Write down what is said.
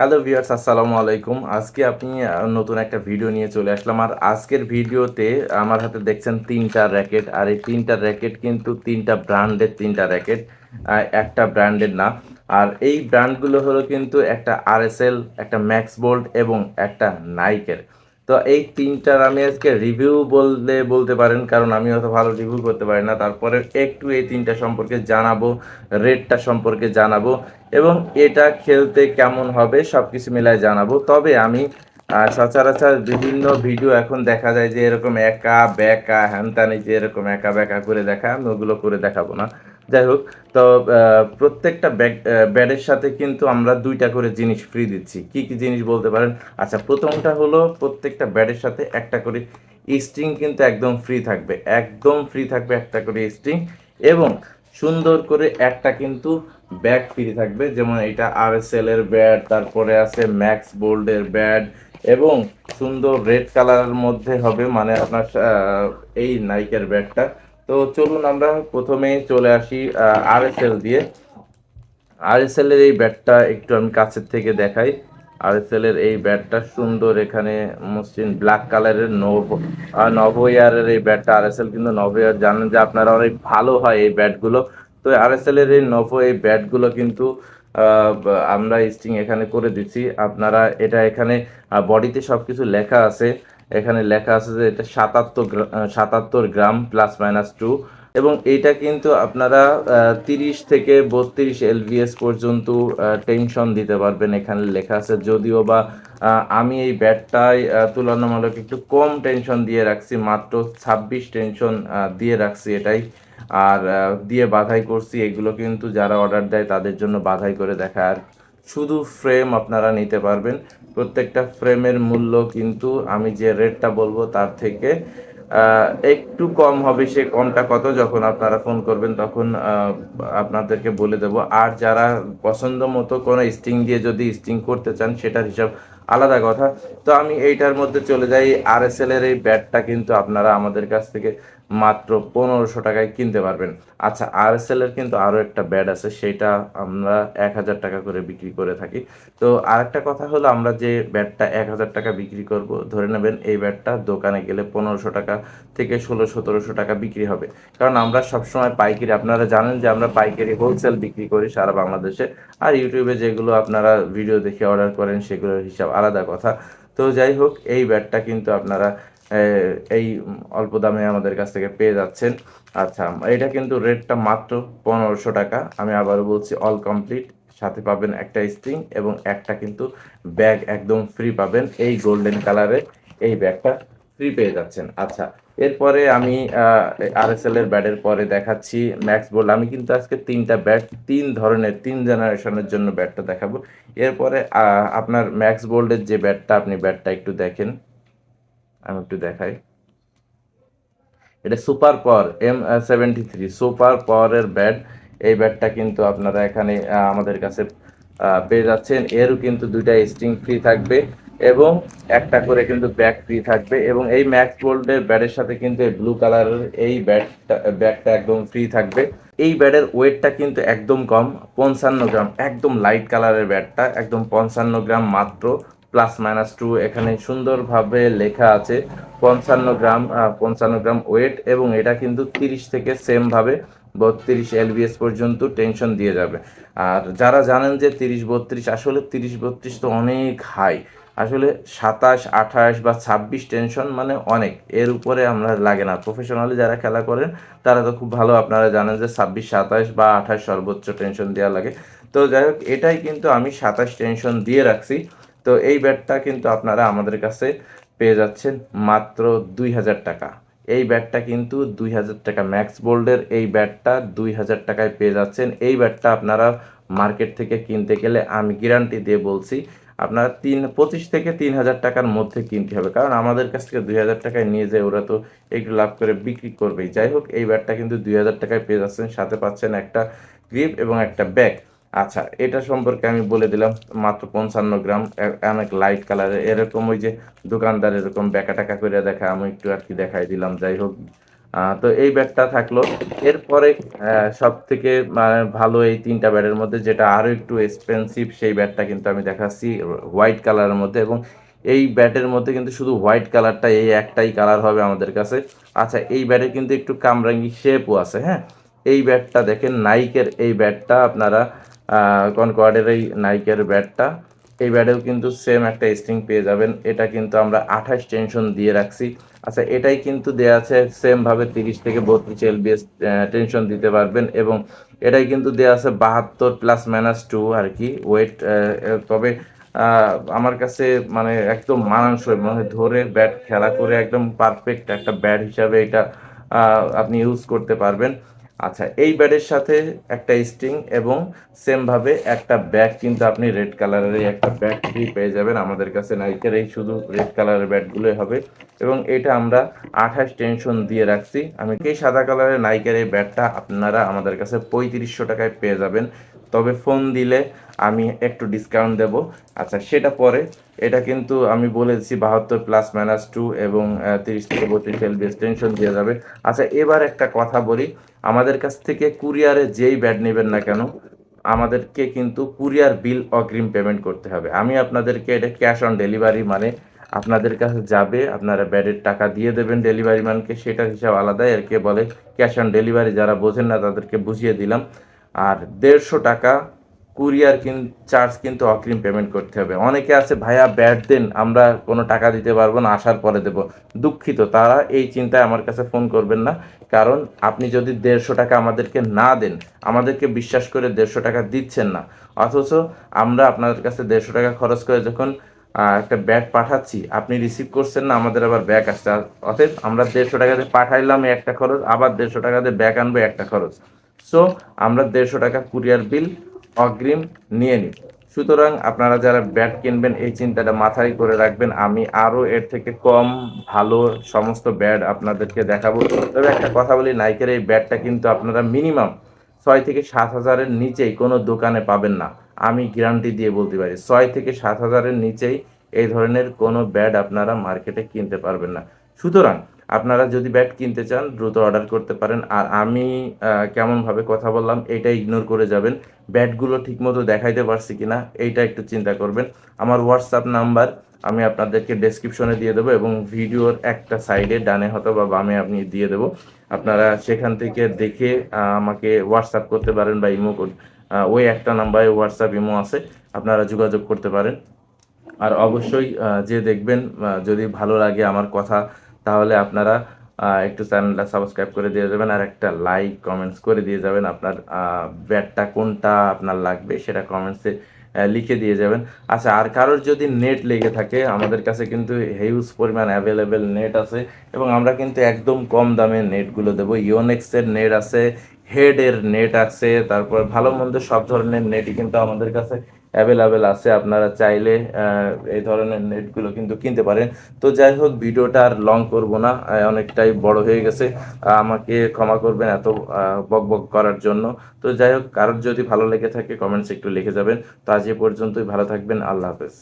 Hello viewers, আসসালামু আলাইকুম। আজকে আপনি নতুন একটা ভিডিও নিয়ে চলে আসলাম। আর আজকের ভিডিওতে আমার হাতে দেখছেন তিনটা র্যাকেট। আর এই তিনটা র্যাকেট কিন্তু তিনটা ব্র্যান্ডের তিনটা র্যাকেট একটা ব্র্যান্ডের না। আর এই ব্র্যান্ডগুলো হলো কিন্তু একটা আরএসএল, একটা ম্যাক্স বোল্ট এবং একটা নাইকের। তো এই তিনটার আমি আজকে রিভিউ বলতে বলতে পারেন, কারণ আমি অত ভালো রিভিউ করতে পারি না। তারপরে একটু এই তিনটা সম্পর্কে জানাব রেটটা সম্পর্কে জানাব, এবং এটা খেলতে কেমন হবে সব কিছু মিলায় জানাব। তবে আমি সচরাচর বিভিন্ন ভিডিও এখন দেখা যায় যে এরকম একা, বেকা, হ্যানত্যান যে এরকম একা বেকা করে দেখা, আমি ওগুলো করে দেখাবো না। যাই হোক, তো প্রত্যেকটা ব্যাগ ব্যাডের সাথে কিন্তু আমরা দুইটা করে জিনিস ফ্রি দিচ্ছি। কি কি জিনিস বলতে পারেন? আচ্ছা প্রথমটা হলো প্রত্যেকটা ব্যাডের সাথে একটা করে স্ট্রিং কিন্তু একদম ফ্রি থাকবে। একদম ফ্রি থাকবে একটা করে স্ট্রিং এবং সুন্দর করে একটা কিন্তু ব্যাগ ফ্রি থাকবে। যেমন এটা আরএসএল এর ব্যাড, তারপরে আছে ম্যাক্স বোল্ডের ব্যাড এবং সুন্দর রেড কালারের মধ্যে হবে মানে আপনার এই নাইকের ব্যাগটা তো চলুন আমরা প্রথমে চলে আসি আরএসএল দিয়ে। আর আরএসএল এর এই ব্যাটটা একটু আমি কাছের থেকে দেখাই। আর আরএসএল এর এই ব্যাটটা সুন্দর এখানে মসৃণ ব্ল্যাক কালারের নভ ইয়ারের এই ব্যাটটা আরএসএল কিন্তু নভো ইয়ার জানেন যে আপনারা অনেক ভালো হয় এই ব্যাটগুলো। তো আর আরএসএল এর এই নভো এই ব্যাটগুলো কিন্তু আমরা স্টিং এখানে করে দিচ্ছি। আপনারা এটা এখানে বডিতে সব কিছু লেখা আছে। এখানে লেখা আছে যে এটা সাতাত্তর সাতাত্তর গ্রাম প্লাস মাইনাস টু এবং এইটা কিন্তু আপনারা তিরিশ থেকে বত্রিশ এলভিএস পর্যন্ত টেনশন দিতে পারবেন। এখানে লেখা আছে, যদিও বা আমি এই ব্যাটটায় তুলনামূলক একটু কম টেনশন দিয়ে রাখছি, মাত্র ছাব্বিশ টেনশন দিয়ে রাখছি এটাই। আর দিয়ে বাধাই করছি, এগুলো কিন্তু যারা অর্ডার দেয় তাদের জন্য বাধাই করে দেখা আর শুধু ফ্রেম আপনারা নিতে পারবেন। প্রত্যেকটা ফ্রেমের মূল্য কিন্তু আমি যে রেটটা বলব তার থেকে একটু কম হবে সে কমটা কত যখন আপনারা ফোন করবেন তখন আপনাদেরকে বলে দেবো। আর যারা পছন্দ মতো কোনো স্টিং দিয়ে যদি স্টিং করতে চান সেটার হিসাব আলাদা কথা। তো আমি এইটার মধ্যে চলে যাই। আরএসএল এর এই ব্যাটটা কিন্তু আপনারা আমাদের কাছ থেকে মাত্র পনেরোশো টাকায় কিনতে পারবেন। আচ্ছা আরএসএল এর কিন্তু আরও একটা ব্যাড আছে, সেটা আমরা এক হাজার টাকা করে বিক্রি করে থাকি। তো আরেকটা কথা হলো, আমরা যে ব্যাটটা এক হাজার টাকা বিক্রি করব, ধরে নেবেন এই ব্যাটটা দোকানে গেলে পনেরোশো টাকা থেকে ষোলো সতেরোশো টাকা বিক্রি হবে। কারণ আমরা সবসময় পাইকারি, আপনারা জানেন যে আমরা পাইকারি হোলসেল বিক্রি করি সারা বাংলাদেশে, আর ইউটিউবে যেগুলো আপনারা ভিডিও দেখে অর্ডার করেন, সেগুলোর হিসাব আলাদা কথা। তো যাই হোক, এই ব্যাটটা কিন্তু আপনারা এই অল্প দামে আমাদের কাছ থেকে পেয়ে যাচ্ছেন। আচ্ছা এটা কিন্তু রেটটা মাত্র পনেরোশো টাকা। আমি আবারও বলছি অল কমপ্লিট সাথে পাবেন একটা স্ট্রিং এবং একটা কিন্তু ব্যাগ একদম ফ্রি পাবেন। এই গোল্ডেন কালারের এই ব্যাগটা ফ্রি পেয়ে যাচ্ছেন। আচ্ছা এরপরে আমি আরএসএল এর ব্যাটের পরে দেখাচ্ছি ম্যাক্স বোল্ড আমি কিন্তু আজকে তিনটা ব্যাট তিন ধরনের, তিন জেনারেশনের জন্য ব্যাটটা দেখাবো। এরপরে আপনার ম্যাক্স বোল্ডের যে ব্যাটটা আপনি ব্যাটটা একটু দেখেন। আমি একটু দেখাই। এটা super power M seventy three super পাওয়ারের ব্যাট এই ব্যাটটা কিন্তু আপনারা এখানে আমাদের কাছে পেয়ে যাচ্ছেন। এরও কিন্তু দুইটা স্ট্রিং ফ্রি থাকবে এবং একটা করে কিন্তু ব্যাগ ফ্রি থাকবে এবং এই ম্যাক্স বোল্ডের ব্যাটের সাথে কিন্তু এই ব্লু কালারের এই ব্যাটটা ব্যাগটা একদম ফ্রি থাকবে। এই ব্যাটের ওয়েটটা কিন্তু একদম কম, পঞ্চান্ন গ্রাম, একদম লাইট কালারের ব্যাটটা একদম পঞ্চান্ন গ্রাম মাত্র। প্লাস মাইনাস টু এখানে সুন্দরভাবে লেখা আছে পঞ্চান্ন গ্রাম পঞ্চান্ন গ্রাম ওয়েট এবং এটা কিন্তু তিরিশ থেকে সেম ভাবে বত্রিশ এলবিএস পর্যন্ত টেনশন দিয়ে যাবে। আর যারা জানেন যে তিরিশ বত্রিশ, আসলে তিরিশ বত্রিশ তো অনেক হাই আসলে সাতাশ, আঠাশ বা ছাব্বিশ টেনশন মানে অনেক। এর উপরে আমরা লাগে না। প্রফেশনালি যারা খেলা করেন, তারা তো খুব ভালো। আপনারা জানেন যে ছাব্বিশ, সাতাশ বা আঠাশ সর্বোচ্চ টেনশন দেওয়া লাগে। তো যাই হোক, এটাই কিন্তু আমি সাতাশ টেনশন দিয়ে রাখছি। তো এই ব্যাটটা কিন্তু আপনারা আমাদের কাছে পেয়ে যাচ্ছেন মাত্র দুই হাজার টাকা। এই ব্যাটটা কিন্তু দুই হাজার টাকা ম্যাক্স বোল্ডের এই ব্যাটটা দুই হাজার টাকায় পেয়ে যাচ্ছেন। এই ব্যাটটা আপনারা মার্কেট থেকে কিনতে গেলে আমি গ্যারান্টি দিয়ে বলছি, আপনার তিন, পঁচিশ থেকে তিন হাজার টাকার মধ্যে কিনতে হবে। কারণ আমাদের কাছ থেকে দুই হাজার টাকায় নিয়ে যায় ওরা তো একটু লাভ করে বিক্রি করবেই। যাই হোক, এই ব্যাটটা কিন্তু দুই হাজার টাকায় পেয়ে যাচ্ছেন। সাথে পাচ্ছেন একটা গ্রিপ এবং একটা ব্যাগ। আচ্ছা এটা সম্পর্কে আমি বলে দিলাম, মাত্র পঞ্চান্ন গ্রাম অনেক লাইট কালারের এরকম ওই যে দোকানদার এরকম ব্যাকা টাকা করে দেখা, আমি একটু আর কি দেখাই দিলাম, যাই হোক। তো এই ব্যাটটা থাকল। এরপরে সব থেকে ভালো এই তিনটা ব্যাটের মধ্যে যেটা আরও একটু এক্সপেন্সিভ সেই ব্যাটটা কিন্তু আমি দেখাচ্ছি হোয়াইট কালারের মধ্যে। এবং এই ব্যাটের মধ্যে কিন্তু শুধু হোয়াইট কালারটা এই একটাই কালার হবে আমাদের কাছে। আচ্ছা এই ব্যাটের কিন্তু একটু কামরাঙ্গি শেপও আছে হ্যাঁ? এই ব্যাটটা দেখেন নাইকের এই ব্যাটটা আপনারা কনকোয়ার্ডের এই নাইকের ব্যাটটা এই ব্যাটেও কিন্তু সেম একটা স্ট্রিং পেয়ে যাবেন। এটা কিন্তু আমরা আঠাশ টেনশন দিয়ে রাখছি। আচ্ছা এটাই কিন্তু দেওয়া আছে সেমভাবে তিরিশ থেকে বত্রিশ এলবিএস টেনশন দিতে পারবেন এবং এটাই কিন্তু দেওয়া আছে বাহাত্তর প্লাস মাইনাস টু আর কি ওয়েট তবে আমার কাছে মানে একদম মানানসই মানে ধরে ব্যাট খেলা করে একদম পারফেক্ট একটা ব্যাট হিসাবে এটা আপনি ইউজ করতে পারবেন। আচ্ছা এই ব্যাডের সাথে একটা স্টিং এবং সেমভাবে একটা ব্যাগ কিন্তু আপনি রেড কালারের একটা ব্যাগ ফ্রি পেয়ে যাবেন। আমাদের কাছে নাইকের এই শুধু রেড কালারের ব্যাটগুলোই হবে এবং এটা আমরা আঠাশ টেনশন দিয়ে রাখছি। আমি এই সাদা কালারের নাইকের এই ব্যাটটা আপনারা আমাদের কাছে পঁয়ত্রিশশো টাকায় পেয়ে যাবেন। তবে ফোন দিলে আমি একটু ডিসকাউন্ট দেব। আচ্ছা সেটা পরে। এটা কিন্তু আমি বলেছি বাহাত্তর প্লাস মাইনাস টু এবং তিরিশ থেকে বত্রিশ এলবি এক্সটেনশন দিয়ে যাবে। আচ্ছা এবার একটা কথা বলি। আমাদের কাছ থেকে কুরিয়ারে যেই ব্যাড নেবেন না কেন, আমাদেরকে কিন্তু কুরিয়ার বিল অগ্রিম পেমেন্ট করতে হবে। আমি আপনাদেরকে এটা ক্যাশ অন ডেলিভারি মানে আপনাদের কাছে যাবে, আপনারা ব্যাডের টাকা দিয়ে দেবেন ডেলিভারি ম্যানকে সেটার হিসাব আলাদা। এরকে বলে ক্যাশ অন ডেলিভারি যারা বোঝেন না তাদেরকে বুঝিয়ে দিলাম। আর দেড়শো টাকা কুরিয়ার কিন, চার্জ কিন্তু অগ্রিম পেমেন্ট করতে হবে। অনেকে আছে, ভাইয়া ব্যাট দেন, আমরা কোনো টাকা দিতে পারব না, আসার পরে দেব। দুঃখিত, তারা এই চিন্তায় আমার কাছে ফোন করবেন না। কারণ আপনি যদি দেড়শো টাকা আমাদেরকে না দেন, আমাদেরকে বিশ্বাস করে দেড়শো টাকা দিচ্ছেন না। অথচ আমরা আপনাদের কাছে দেড়শো টাকা খরচ করে যখন একটা ব্যাগ পাঠাচ্ছি, আপনি রিসিভ করছেন না, আমাদের আবার ব্যাগ আসছে। অতএব আমরা দেড়শো টাকা দিয়ে পাঠাইলাম একটা খরচ, আবার দেড়শো টাকা দিয়ে ব্যাগ আনব একটা খরচ। সো আমরা দেড়শো টাকা কুরিয়ার বিল অগ্রিম নিয়ে নিই সুতরাং আপনারা যারা ব্যাট কিনবেন, এই চিন্তাটা মাথায় করে রাখবেন। আমি আরও এর থেকে কম ভালো সমস্ত ব্যাট আপনাদেরকে দেখাবো। তবে একটা কথা বলি, নাইকের এই ব্যাটটা কিন্তু আপনারা মিনিমাম ছয় থেকে সাত হাজারের নিচেই কোনো দোকানে পাবেন না। আমি গ্যারান্টি দিয়ে বলতে পারি, ছয় থেকে সাত হাজারের নিচেই এই ধরনের কোনো ব্যাট আপনারা মার্কেটে কিনতে পারবেন না। সুতরাং আপনারা যদি ব্যাট কিনতে চান, দ্রুত অর্ডার করতে পারেন। আর আমি কেমনভাবে কথা বললাম, এইটা ইগনোর করে যাবেন। ব্যাটগুলো ঠিকমতো দেখাইতে পারছি কিনা, এইটা একটু চিন্তা করবেন। আমার হোয়াটসঅ্যাপ নাম্বার আমি আপনাদেরকে ডেসক্রিপশনে দিয়ে দেবো এবং ভিডিওর একটা সাইডে ডানে হতো বা বামে আপনি দিয়ে দেবো। আপনারা সেখান থেকে দেখে আমাকে হোয়াটসঅ্যাপ করতে পারেন বা ইমো ওই একটা নাম্বারে হোয়াটসঅ্যাপ ইমো আছে, আপনারা যোগাযোগ করতে পারেন। আর অবশ্যই যে দেখবেন যদি ভালো লাগে আমার কথা তাহলে আপনারা একটু চ্যানেলটা সাবস্ক্রাইব করে দিয়ে যাবেন আর একটা লাইক কমেন্টস করে দিয়ে যাবেন আপনার ব্যাটটা কোনটা আপনার লাগবে সেটা কমেন্টসে লিখে দিয়ে যাবেন। আচ্ছা আর কারোর যদি নেট লেগে থাকে, আমাদের কাছে কিন্তু হিউজ পরিমাণ অ্যাভেলেবেল নেট আছে এবং আমরা কিন্তু একদম কম দামে নেটগুলো দেবো। ইওনেক্সের নেট আছে হেডের নেট আছে, তারপর ভালো মন্দ সব ধরনের নেটই কিন্তু আমাদের কাছে অ্যাভেলেবেল আছে, আপনারা চাইলে এই ধরনের নেটগুলো কিন্তু কিনতে পারেন। তো যাই হোক, ভিডিওটা আর লং করব না অনেকটাই বড় হয়ে গেছে। আমাকে ক্ষমা করবেন এত বক বক করার জন্য। তো যাই হোক, কারোর যদি ভালো লেগে থাকে কমেন্টস একটু লিখে যাবেন। তো আজ এ পর্যন্তই, ভালো থাকবেন, আল্লাহ হাফেজ।